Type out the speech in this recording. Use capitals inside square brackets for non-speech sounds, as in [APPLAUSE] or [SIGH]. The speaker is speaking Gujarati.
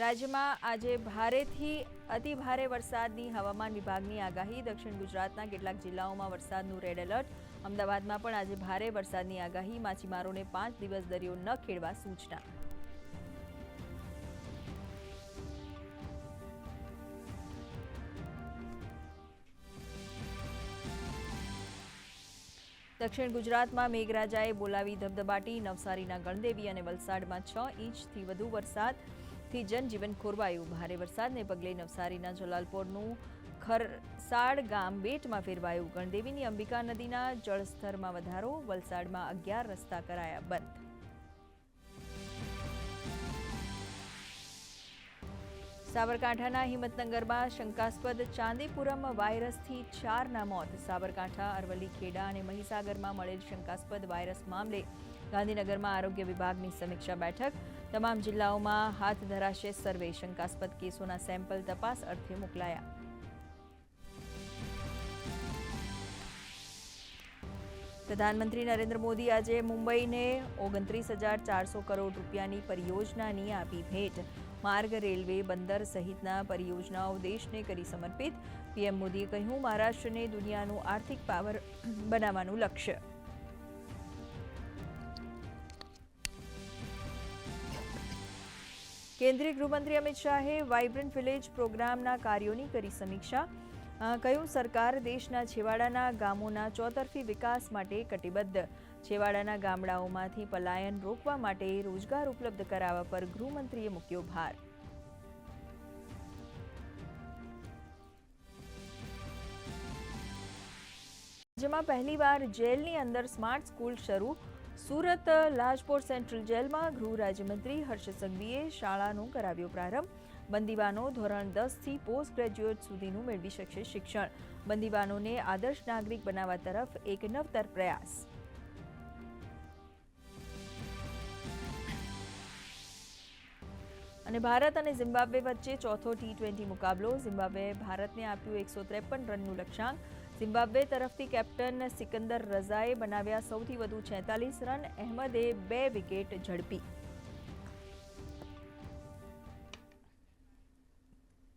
રાજ્યમાં આજે ભારેથી અતિ ભારે વરસાદની હવામાન વિભાગની આગાહી. દક્ષિણ ગુજરાતના કેટલાક જિલ્લાઓમાં વરસાદનું રેડ એલર્ટ અમદાવાદમાં પણ આજે ભારે વરસાદની આગાહી. માછીમારોને પાંચ દિવસ દરિયો ન ખેડવા સૂચના. દક્ષિણ ગુજરાતમાં મેઘરાજાએ બોલાવી ધબધબાટી. નવસારીના ગણદેવી અને વલસાડમાં છ ઇંચથી વધુ વરસાદથી જનજીવન ખોરવાયું. ભારે વરસાદને પગલે નવસારીના જલાલપોરનું ખરસાડ ગામ બેટમાં ફેરવાયું. ગણદેવીની અંબિકા નદીના જળસ્તરમાં વધારો, વલસાડમાં અગિયાર રસ્તા કરાયા બંધ. સાબરકાંઠાના હિંમતનગરમાં શંકાસ્પદ ચાંદીપુરમ વાયરસથી ચારના મોત. સાબરકાંઠા, અરવલ્લી, ખેડા અને મહીસાગરમાં મળેલ શંકાસ્પદ વાયરસ મામલે ગાંધીનગરમાં આરોગ્ય વિભાગની સમીક્ષા બેઠક. તમામ જિલ્લાઓમાં હાથ ધરાશે સર્વે. શંકાસ્પદ કેસોના સેમ્પલ તપાસ અર્થે મોકલાયા. પ્રધાનમંત્રી નરેન્દ્ર મોદી આજે મુંબઈને ઓગણત્રીસ હજાર ચારસો કરોડ રૂપિયાની પરિયોજનાની આપી ભેટ. માર્ગ રેલવે બંદર સહિતના પરિયોજનાઓ દેશને કરી સમર્પિત. પીએમ મોદીએ કહ્યું, મહારાષ્ટ્રને દુનિયાનું આર્થિક પાવર [CLEARS THROAT] બનાવવાનું લક્ષ્ય. કેન્દ્રીય ગૃહમંત્રી અમિત શાહે વાઇબ્રન્ટ વિલેજ પ્રોગ્રામના કાર્યોની કરી સમીક્ષા. કહ્યું, સરકાર દેશના છેવાડાના ગામોના ચોતરફી વિકાસ માટે કટિબદ્ધ. છેવાડાના ગામડાઓમાંથી પલાયન રોકવા માટે રોજગાર ઉપલબ્ધ કરાવવા પર ગૃહમંત્રીએ મૂક્યો ભાર. જેમાં પહેલીવાર જેલની અંદર સ્માર્ટ સ્કૂલ શરૂ સુરત લાજપોર સેન્ટ્રલ જેલમાં ગૃહ રાજ્યમંત્રી હર્ષ સંઘવીએ શાળાનો કરાવ્યો પ્રારંભ. બંદીવાનો ધોરણ દસથી પોસ્ટ ગ્રેજ્યુએટ સુધીનું મેળવી શકશે શિક્ષણ. બંદીવાનોને આદર્શ નાગરિક બનાવવા તરફ એક નવતર પ્રયાસ. અને ભારત અને ઝિમ્બાબ્વે વચ્ચે ચોથો ટી ટ્વેન્ટી મુકાબલો. ઝિમ્બાબ્વે ભારતને આપ્યું એકસો ત્રેપન રનનું લક્ષ્યાંક. ઝિમ્બાબ્વે તરફથી કેપ્ટન સિકંદર રઝાએ બનાવ્યા સૌથી વધુ છેતાલીસ રન અહેમદે બે વિકેટ ઝડપી.